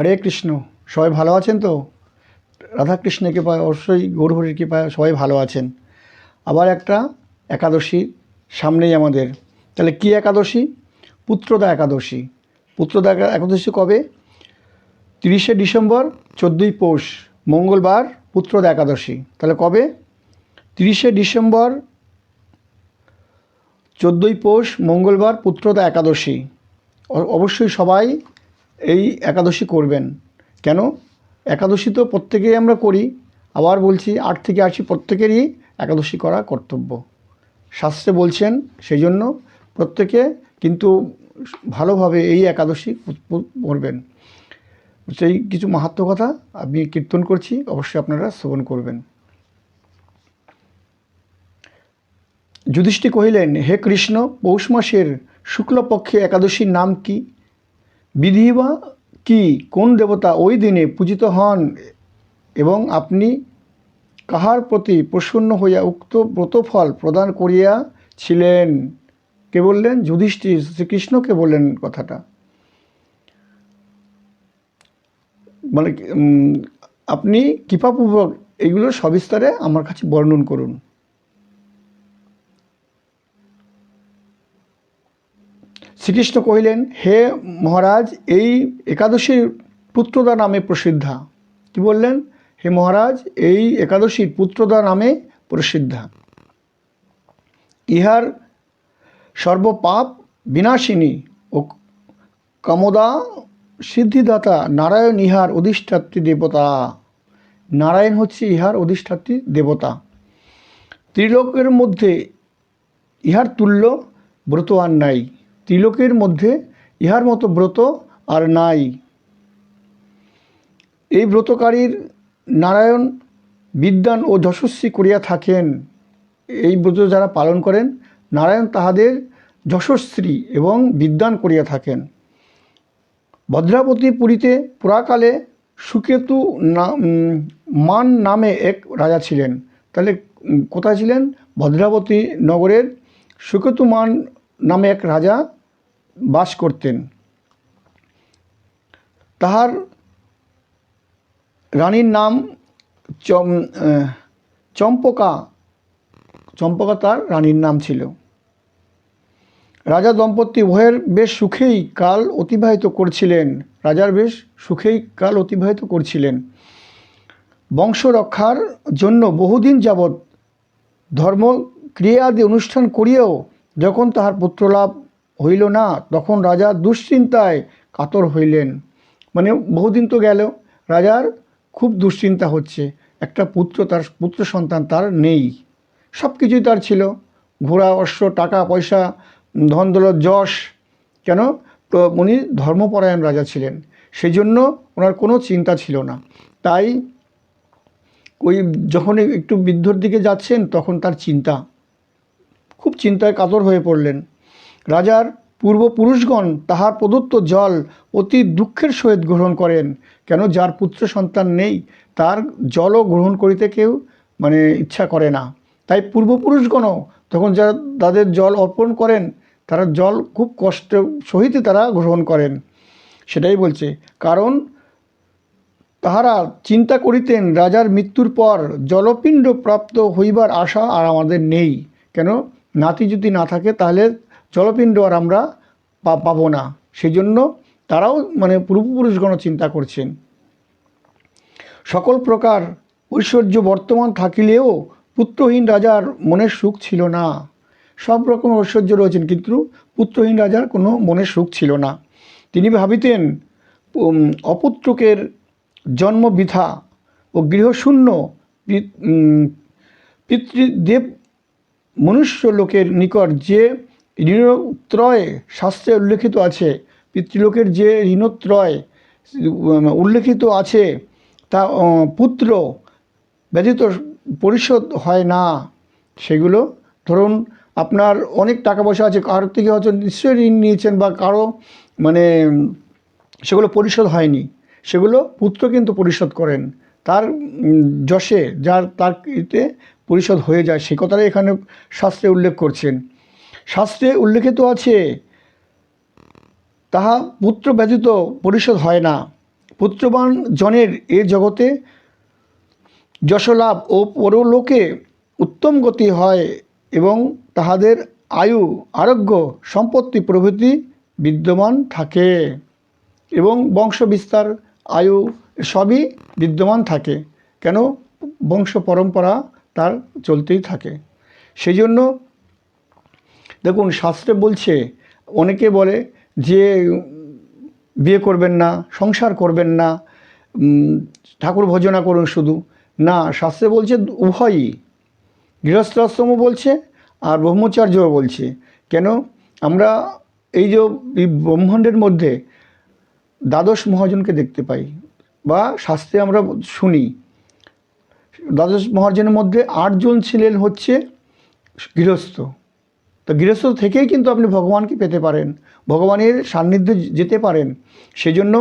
হরে কৃষ্ণ, সবাই ভালো আছেন তো? রাধাকৃষ্ণের কৃপায়, অবশ্যই গৌরহরির কৃপায় সবাই ভালো আছেন। আবার একটা একাদশী সামনেই আমাদের। তাহলে কি একাদশী? পুত্রদা একাদশী। পুত্রদা একা- একাদশী কবে? তিরিশে ডিসেম্বর, চোদ্দোই পৌষ, মঙ্গলবার পুত্রদা একাদশী। তাহলে কবে? তিরিশে ডিসেম্বর, চোদ্দোই পৌষ, মঙ্গলবার পুত্রদা একাদশী। অবশ্যই সবাই এই একাদশী করবেন। কেন? একাদশী তো প্রত্যেকেই আমরা করি। আবার বলছি, আট থেকে আশি প্রত্যেকেরই একাদশী করা কর্তব্য। শাস্ত্রে বলছেন সেই জন্য প্রত্যেকে কিন্তু ভালোভাবে এই একাদশী করবেন। সেই কিছু মাহাত্ম কথা আমি কীর্তন করছি, অবশ্যই আপনারা শ্রবণ করবেন। যুধিষ্ঠি কহিলেন, হে কৃষ্ণ, পৌষ মাসের শুক্লপক্ষে একাদশীর নাম কি? বিধি বা কি? কোন দেবতা ওই দিনে পূজিত হন এবং আপনি কাহার প্রতি প্রসন্ন হইয়া উক্ত ব্রতফল প্রদান করিয়াছিলেন? কে বললেন? যুধিষ্ঠির শ্রীকৃষ্ণকে বললেন কথাটা? মানে আপনি কৃপাপূর্বক এইগুলো সবিস্তারে আমার কাছে বর্ণন করুন। শ্রীকৃষ্ণ কহিলেন, হে মহারাজ, এই একাদশীর পুত্রদা নামে প্রসিদ্ধা। কি বললেন? হে মহারাজ, এই একাদশীর পুত্রদা নামে প্রসিদ্ধা। ইহার সর্বপাপ বিনাশিনী ও কামদা সিদ্ধিদাতা নারায়ণ ইহার অধিষ্ঠাত্রী দেবতা। নারায়ণ হচ্ছে ইহার অধিষ্ঠাত্রী দেবতা। ত্রিলোকের মধ্যে ইহার তুল্য ব্রত আর নাই। ত্রিলোকের মধ্যে ইহার মতো ব্রত আর নাই। এই ব্রতকারীর নারায়ণ বিদ্যান ও যশস্বী করিয়া থাকেন। এই ব্রত যারা পালন করেন, নারায়ণ তাহাদের যশস্বী এবং বিদ্যান করিয়া থাকেন। ভদ্রাবতী পুরীতে পুরাকালে সুকেতু মান নামে এক রাজা ছিলেন। তাহলে কোথায় ছিলেন? ভদ্রাবতী নগরের সুকেতু মান নামে এক রাজা বাস করতেন। তাহার রানীর নাম চম চম্পকা। চম্পকা তার রানীর নাম ছিল। রাজা দম্পতি উভয়ের বেশ সুখেই কাল অতিবাহিত করছিলেন। রাজার বেশ সুখেই কাল অতিবাহিত করছিলেন। বংশ রক্ষার জন্য বহুদিন যাবৎ ধর্ম ক্রিয়াদি অনুষ্ঠান করিয়াও যখন তাহার পুত্রলাভ হইল না, তখন রাজা দুশ্চিন্তায় কাতর হইলেন। মানে বহুদিন তো গেল, রাজার খুব দুশ্চিন্তা হচ্ছে। একটা পুত্র তার, পুত্র সন্তান তার নেই। সব কিছুই তার ছিল। ঘোড়া, অশ্ব, টাকা, পয়সা, ধন দৌলত, যশ। কেন? তো উনি ধর্মপরায়ণ রাজা ছিলেন। সেই জন্য ওনার কোনো চিন্তা ছিল না। তাই ওই যখন একটু বৃদ্ধর দিকে যাচ্ছেন, তখন তার চিন্তা খুব চিন্তায় কাতর হয়ে পড়লেন। রাজার পূর্বপুরুষগণ তাহার প্রদত্ত জল অতি দুঃখের সহিত গ্রহণ করেন, কেন যার পুত্র সন্তান নেই, তার জলও গ্রহণ করিতে কেউ মানে ইচ্ছা করে না। তাই পূর্বপুরুষগণও তখন যারা তাদের জল অর্পণ করেন, তারা জল খুব কষ্ট সহিতে তারা গ্রহণ করেন। সেটাই বলছে, কারণ তাহারা চিন্তা করিতেন রাজার মৃত্যুর পর জলপিণ্ড প্রাপ্ত হইবার আশা আর আমাদের নেই। কেন? নাতি যদি না থাকে, তাহলে জলপিণ্ড আর আমরা পাবো না। সেই জন্য তারাও মানে পূর্বপুরুষগণ চিন্তা করছেন। সকল প্রকার ঐশ্বর্য বর্তমান থাকিলেও পুত্রহীন রাজার মনের সুখ ছিল না। সব রকম ঐশ্বর্য রয়েছেন, কিন্তু পুত্রহীন রাজার কোনো মনের সুখ ছিল না। তিনি ভাবিতেন অপুত্রকের জন্ম বৃথা ও গৃহশূন্য পিতৃদেব মনুষ্য লোকের নিকট যে ঋণত্রয় শাস্ত্রে উল্লেখিত আছে, পিতৃলোকের যে ঋণত্রয় উল্লেখিত আছে, তা পুত্র ব্যতীত পরিশোধ হয় না। সেগুলো ধরুন, আপনার অনেক টাকা পয়সা আছে, কারোর থেকে হয়তো নিশ্চয়ই ঋণ নিয়েছেন বা কারও মানে সেগুলো পরিশোধ হয়নি। সেগুলো পুত্র কিন্তু পরিশোধ করেন। তার যশে, যার, তার পরিশোধ হয়ে যায়, সে কথাটাই এখানে শাস্ত্রে উল্লেখ করছেন। শাস্ত্রে উল্লেখিত আছে, তাহা পুত্র ব্যতীত পরিশোধ হয় না। পুত্রবান জনের এ জগতে যশলাভ ও পরলোকে উত্তম গতি হয় এবং তাহাদের আয়ু, আরোগ্য, সম্পত্তি, প্রভৃতি বিদ্যমান থাকে এবং বংশ বিস্তার, আয়ু সবই বিদ্যমান থাকে। কেন? বংশ পরম্পরা তার চলতেই থাকে। সেই জন্য দেখুন, শাস্ত্রে বলছে, অনেকে বলে যে, বিয়ে করবেন না, সংসার করবেন না ঠাকুর ভজনা করুন শুধু। না, শাস্ত্রে বলছে উভয়ই। গৃহস্থাশ্রমও বলছে আর ব্রহ্মচার্যও বলছে। কেন? আমরা এই যে ব্রহ্মাণ্ডের মধ্যে দ্বাদশ মহাজনকে দেখতে পাই বা শাস্ত্রে আমরা শুনি। দ্বাদশ মহাজনের মধ্যে আটজন ছিলেন হচ্ছে গৃহস্থ। তো গৃহস্থ থেকেই কিন্তু আপনি ভগবানকে পেতে পারেন, ভগবানের সান্নিধ্যে যেতে পারেন, সেজন্য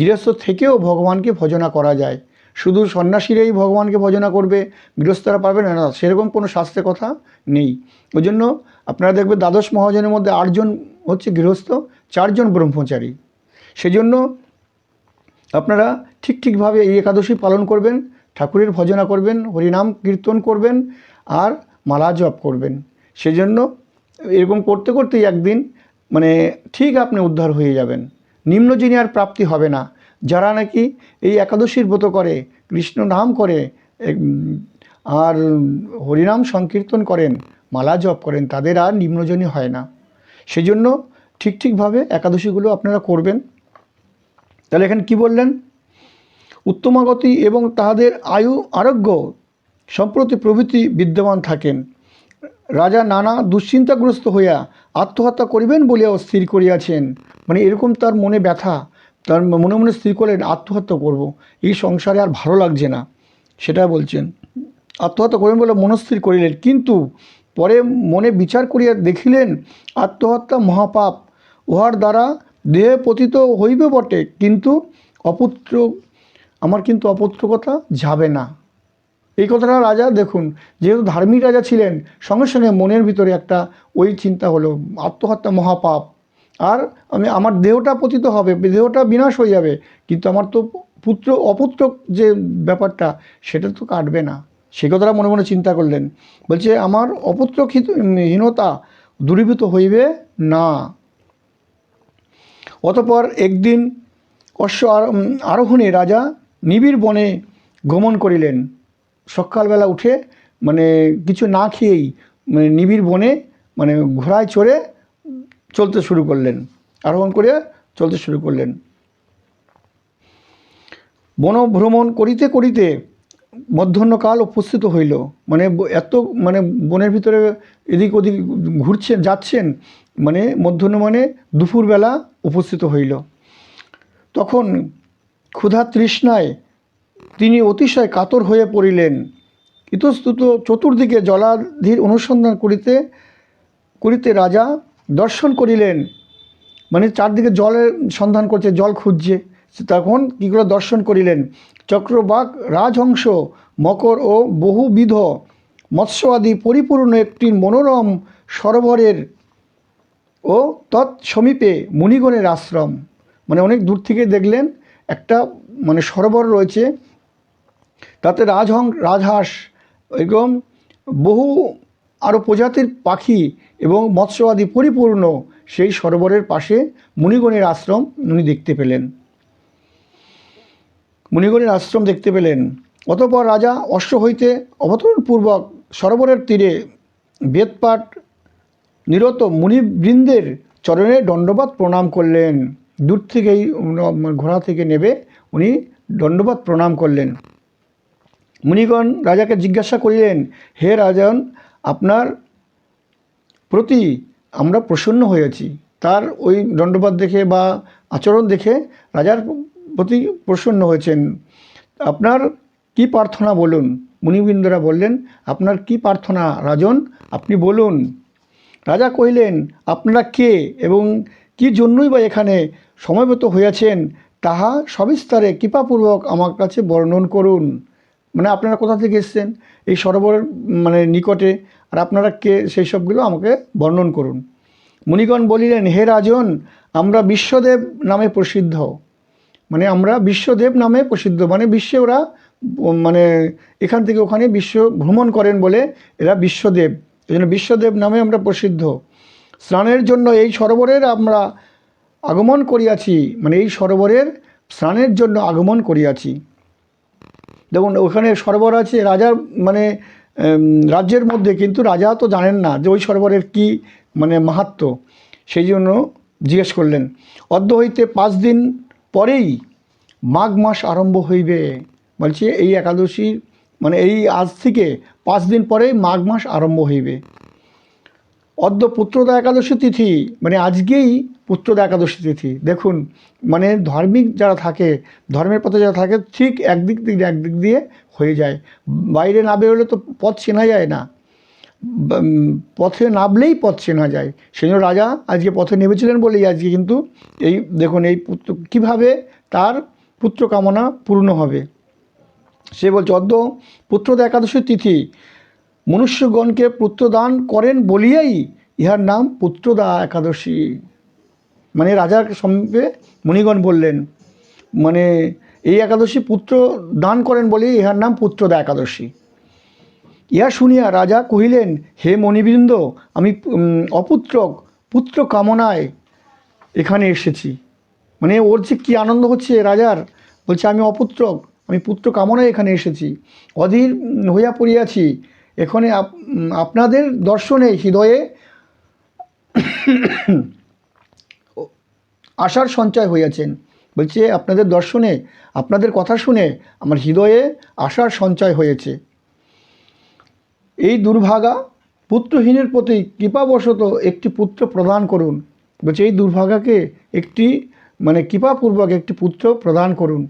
গৃহস্থ থেকেও ভগবানকে ভজনা করা যায়। শুধু সন্ন্যাসীরাই ভগবানকে ভজনা করবে, গৃহস্থরা পারবে না না, সেরকম কোনো শাস্ত্রের কথা নেই। ওই জন্য আপনারা দেখবেন দ্বাদশ মহাজনের মধ্যে আটজন হচ্ছে গৃহস্থ, চারজন ব্রহ্মচারী। সেজন্য আপনারা ঠিক ঠিকভাবে এই একাদশী পালন করবেন। ঠাকুরের ভজনা করবেন, হরিনাম কীর্তন করবেন আর মালা জপ করবেন। সেজন্য এরকম করতে করতেই একদিন মানে ঠিক আপনি উদ্ধার হয়ে যাবেন। নিম্ন যিনি আর প্রাপ্তি হবে না। যারা নাকি এই একাদশীর ব্রত করে, কৃষ্ণ নাম করে আর হরিনাম সংকীর্তন করেন, মালা জপ করেন, তাদের আর নিম্নজনী হয় না। সেজন্য ঠিক ঠিকভাবে একাদশীগুলো আপনারা করবেন। তাহলে এখানে কি বললেন? উত্তমাগতি এবং তাহাদের আয়ু আরোগ্য সম্প্রতি প্রভৃতি বিদ্যমান থাকেন। রাজা নানা দুশ্চিন্তাগ্রস্ত হইয়া আত্মহত্যা করিবেন বলিয়াও স্থির করিয়াছেন। মানে এরকম তার মনে ব্যথা, তার মনে মনে স্থির করলেন, আত্মহত্যা করব, এই সংসারে আর ভালো লাগছে না সেটা বলছেন। আত্মহত্যা করবেন বলে মনস্থির করিলেন, কিন্তু পরে মনে বিচার করিয়া দেখিলেন, আত্মহত্যা মহাপাপ, উহার দ্বারা দেহে পতিত হইবে বটে, কিন্তু অপুত্র আমার কিন্তু অপুত্রকতা যাবে না। এই কথাটা রাজা, দেখুন, যেহেতু ধার্মিক রাজা ছিলেন, সঙ্গে সঙ্গে মনের ভিতরে একটা ওই চিন্তা হলো, আত্মহত্যা মহাপাপ। আর আমি, আমার দেহটা পতিত হবে, দেহটা বিনাশ হয়ে যাবে, কিন্তু আমার তো পুত্র, অপুত্র যে ব্যাপারটা, সেটা তো কাটবে না। সে কথাটা মনে মনে চিন্তা করলেন। বলছে, আমার অপুত্র হীনতা দূরীভূত হইবে না। অতপর একদিন অশ্ব আর- আরোহণে রাজা নিবিড় বনে গমন করিলেন। সকালবেলা উঠে মানে কিছু না খেয়েই মানে নিবিড় বনে মানে ঘোড়ায় চড়ে চলতে শুরু করলেন। আরোহণ করে চলতে শুরু করলেন। বনভ্রমণ করিতে করিতে মধ্যাহ্নকাল উপস্থিত হইল। মানে এত মানে বনের ভিতরে এদিক ওদিক ঘুরছেন, যাচ্ছেন মানে মধ্যাহ্ন মানে দুপুরবেলা উপস্থিত হইল। তখন ক্ষুধা তৃষ্ণায় তিনি অতিশয় কাতর হয়ে পড়িলেন। ইতস্তুত চতুর্দিকে জলাধির অনুসন্ধান করিতে করিতে রাজা দর্শন করিলেন। মানে চারদিকে জলের সন্ধান করছে, জল খুঁজছে। তখন কী করে দর্শন করিলেন? চক্রবাক, রাজহংস, মকর ও বহুবিধ মৎস্য আদি পরিপূর্ণ একটি মনোরম সরোবরের ও তৎ সমীপে মুনিগণের আশ্রম। মানে অনেক দূর থেকে দেখলেন একটা মানে সরোবর রয়েছে, তাতে রাজহং, রাজহাঁস এরকম বহু আরও প্রজাতির পাখি এবং মৎস্য আদি পরিপূর্ণ সেই সরোবরের পাশে মুনিগণের আশ্রম উনি দেখতে পেলেন। মুনিগণের আশ্রম দেখতে পেলেন। অতপর রাজা অশ্ব হইতে অবতরণপূর্বক সরোবরের তীরে বেদপাঠ নিরত মুনিবৃন্দের চরণে দণ্ডবাদ প্রণাম করলেন। দূর থেকেই ঘোড়া থেকে নেবে, উনি দণ্ডবাদ প্রণাম করলেন। মুনিগণ রাজাকে জিজ্ঞাসা করিলেন, হে রাজন, আপনার প্রতি আমরা প্রসন্ন হয়েছি। তার ওই দণ্ডপাত দেখে বা আচরণ দেখে রাজার প্রতি প্রসন্ন হয়েছেন। আপনার কি প্রার্থনা বলুন? মুনিবৃন্দরা বললেন, আপনার কি প্রার্থনা রাজন? আপনি বলুন। রাজা কহিলেন, আপনারা কে এবং কি জন্যই বা এখানে সময়গত হইয়াছেন তাহা সবিস্তারে কৃপাপূর্বক আমার কাছে বর্ণন করুন। মানে আপনারা কোথা থেকে এসেছেন? এই সরোবরের মানে নিকটে, আর আপনারা কে? সেই সবগুলো আমাকে বর্ণন করুন। মুনিগণ বলিলেন, হে রাজন, আমরা বিশ্বদেব নামে প্রসিদ্ধ। মানে আমরা বিশ্বদেব নামে প্রসিদ্ধ। মানে বিশ্বে ওরা মানে এখান থেকে ওখানে বিশ্ব ভ্রমণ করেন বলে এরা বিশ্বদেব। এই জন্য বিশ্বদেব নামে আমরা প্রসিদ্ধ। স্নানের জন্য এই সরোবরের আমরা আগমন করিয়াছি মানে এই সরোবরের স্নানের জন্য আগমন করিয়াছি। দেখুন, ওখানে সরোবর আছে রাজার মানে রাজ্যের মধ্যে, কিন্তু রাজা তো জানেন না যে ওই সরোবরের কি মানে মাহাত্ম। সেই জন্য জিজ্ঞেস করলেন, অদ্য হইতে পাঁচ দিন পরেই মাঘ মাস আরম্ভ হইবে। বলছে, এই একাদশী মানে এই আজ থেকে পাঁচ দিন পরেই মাঘ মাস আরম্ভ হইবে। অদ্য পুত্রদা একাদশী তিথি মানে আজকেই পুত্রদা একাদশী তিথি। দেখুন মানে ধার্মিক যারা থাকে, ধর্মের পথে যারা থাকে, ঠিক একদিক থেকে একদিক দিয়ে হয়ে যায়। বাইরে না বেরোলে তো পথ চেনা যায় না। পথে নামলেই পথ চেনা যায়। সেই জন্য রাজা আজকে পথে নেমেছিলেন বলেই আজকে কিন্তু এই, দেখুন, এই পুত্র, কীভাবে তার পুত্র কামনা পূর্ণ হবে। সে বলছে, অদ্য পুত্রদা একাদশী তিথি মনুষ্যগণকে পুত্রদান করেন বলিয়াই ইহার নাম পুত্রদা একাদশী। মানে রাজার সম্মুখে মণিগণ বললেন মানে এই একাদশী পুত্র দান করেন বলেই ইহার নাম পুত্রদা একাদশী। ইহা শুনিয়া রাজা কহিলেন, হে মণিবৃন্দ, আমি অপুত্রক পুত্র কামনায় এখানে এসেছি। মানে ওর যে কী আনন্দ হচ্ছে রাজার, বলছে আমি অপুত্রক, আমি পুত্র কামনায় এখানে এসেছি। অধীর হইয়া পড়িয়াছি এখানে আপ- আপনাদের দর্শনে, হৃদয়ে আশার সঞ্চয় হইয়াছেন। বলছে, আপনাদের দর্শনে, আপনাদের কথা শুনে আমার হৃদয়ে আশার সঞ্চয় হয়েছে। এই দুর্ভাগা পুত্রহীনের প্রতি কৃপাবশত একটি পুত্র প্রদান করুন। বলছে, এই দুর্ভাগাকে একটি মানে কৃপাপূর্বক একটি পুত্র প্রদান করুন।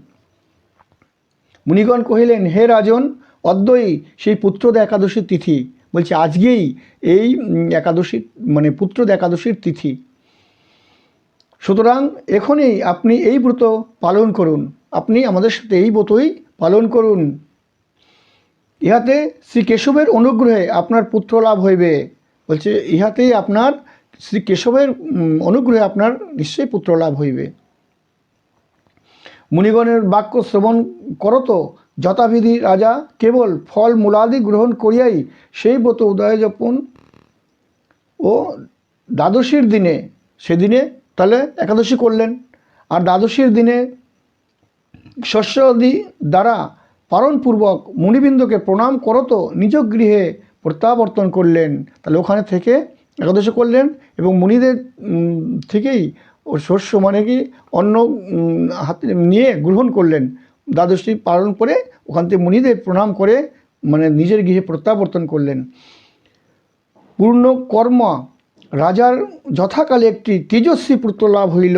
মুনিগণ কহিলেন, হে রাজন অদ্যই সেই পুত্রদা একাদশীর তিথি। বলছে, আজকেই এই একাদশীর মানে পুত্রদা একাদশীর তিথি। সুতরাং এখনই আপনি এই ব্রত পালন করুন। আপনি আমাদের সাথে এই ব্রতই পালন করুন। ইহাতে শ্রী কেশবের অনুগ্রহে আপনার পুত্র লাভ হইবে। বলছে ইহাতেই আপনার শ্রী কেশবের অনুগ্রহে আপনার নিশ্চয়ই পুত্র লাভ হইবে। মুনিগণের বাক্য শ্রবণ করত যথাবিধি রাজা কেবল ফল মূলাদি গ্রহণ করিয়াই সেই ব্রত উদয় যাপন ও দ্বাদশীর দিনে সেদিনে তাহলে একাদশী করলেন। আর দ্বাদশীর দিনে শস্যাদি দ্বারা পালনপূর্বক মুনিবৃন্দকে প্রণাম করত নিজ গৃহে প্রত্যাবর্তন করলেন। তাহলে ওখানে থেকে একাদশী করলেন এবং মুনিদের থেকেই ও শস্য মানে কি উম, হাতে নিয়ে গ্রহণ করলেন। দ্বাদশী পালন করে ওখান থেকে মুনিদের প্রণাম করে মানে নিজের গৃহে প্রত্যাবর্তন করলেন। পূর্ণ কর্ম রাজার যথাকালে একটি তেজস্বী পুত্র লাভ হইল।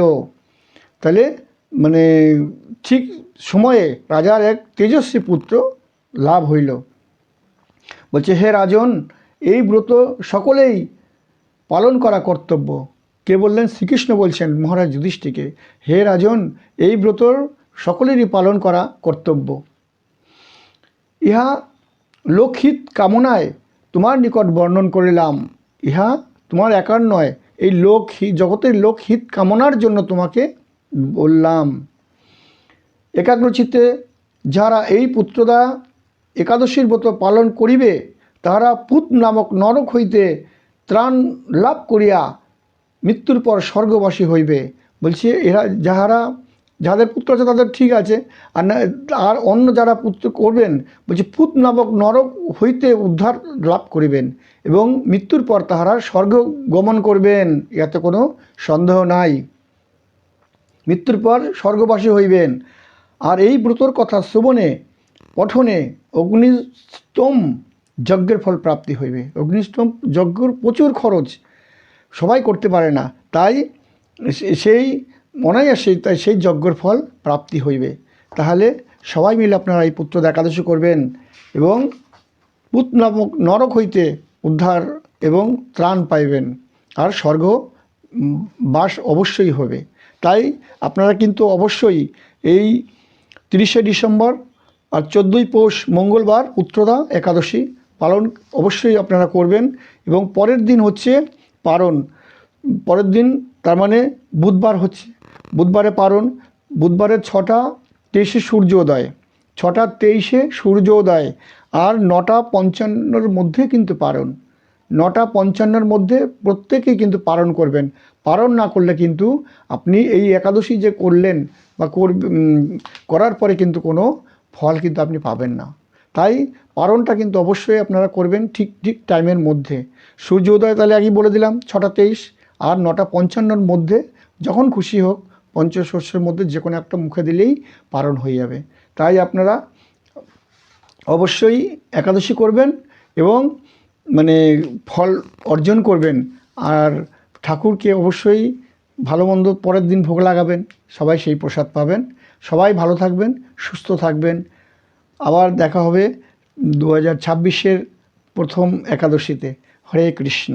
তাহলে মানে ঠিক সময়ে রাজার এক তেজস্বী পুত্র লাভ হইল। বলছে, হে রাজন, এই ব্রত সকলেই পালন করা কর্তব্য। কে বললেন? শ্রীকৃষ্ণ বলছেন মহারাজ যুধিষ্ঠিকে হে রাজন, এই ব্রতর সকলেরই পালন করা কর্তব্য। ইহা লোকহিত কামনায় তোমার নিকট বর্ণন করিলাম। ইহা তোমার একার নয়, এই লোক জগতের লোকহিত কামনার জন্য তোমাকে বললাম। একাগ্রচিত্তে যারা এই পুত্রদা একাদশীর ব্রত পালন করিবে, তাহারা পুত নামক নরক হইতে ত্রাণ লাভ করিয়া মৃত্যুর পর স্বর্গবাসী হইবে। বলছে, এরা যাহারা যাদের পুত্র আছে তাদের ঠিক আছে। আর না, আর অন্য যারা পুত্র করবেন, বলছে পুত নামক নরক হইতে উদ্ধার লাভ করিবেন এবং মৃত্যুর পর তাহারা স্বর্গ গমন করবেন ইয়াতে কোনো সন্দেহ নাই। মৃত্যুর পর স্বর্গবাসী হইবেন। আর এই ব্রতর কথা শ্রবণে, পঠনে অগ্নিস্তম যজ্ঞের ফল প্রাপ্তি হইবে। অগ্নিস্তম যজ্ঞর প্রচুর খরচ, সবাই করতে পারে না। তাই সেই অনায়াসে তাই সেই যজ্ঞর ফল প্রাপ্তি হইবে। তাহলে সবাই মিলে আপনারা এই পুত্র একাদশী করবেন এবং পুত নামক নরক হইতে উদ্ধার এবং ত্রাণ পাইবেন। আর স্বর্গ বাস অবশ্যই হবে। তাই আপনারা কিন্তু অবশ্যই এই তিরিশে ডিসেম্বর আর চোদ্দোই পৌষ মঙ্গলবার পুত্রদা একাদশী পালন অবশ্যই আপনারা করবেন এবং পরের দিন হচ্ছে পারণ। পরের দিন তার মানে বুধবার হচ্ছে। বুধবারে পারণ বুধবারের ছটা তেইশে সূর্যোদয়, ছটা তেইশে সূর্যোদয়, আর নটা পঞ্চান্নর মধ্যে কিন্তু পারণ নটা পঞ্চান্নর মধ্যে প্রত্যেকেই কিন্তু পালন করবেন। পালন না করলে কিন্তু আপনি এই একাদশী যে করলেন বা কর- করার পরে কিন্তু কোনো ফল কিন্তু আপনি পাবেন না। তাই পালনটা কিন্তু অবশ্যই আপনারা করবেন ঠিক ঠিক টাইমের মধ্যে। সূর্যোদয় তাহলে আগেই বলে দিলাম, ছটা তেইশ আর নটা পঞ্চান্নর মধ্যে যখন খুশি হোক পঞ্চশস্যের মধ্যে যে কোনো একটা মুখে দিলেই পারণ হয়ে যাবে। তাই আপনারা অবশ্যই একাদশী করবেন এবং মানে ফল অর্জন করবেন। আর ঠাকুরকে অবশ্যই ভালো মন্দ পরের দিন ভোগ লাগাবেন, সবাই সেই প্রসাদ পাবেন। সবাই ভালো থাকবেন, সুস্থ থাকবেন। আবার দেখা হবে দু হাজার প্রথম একাদশীতে। হরে কৃষ্ণ।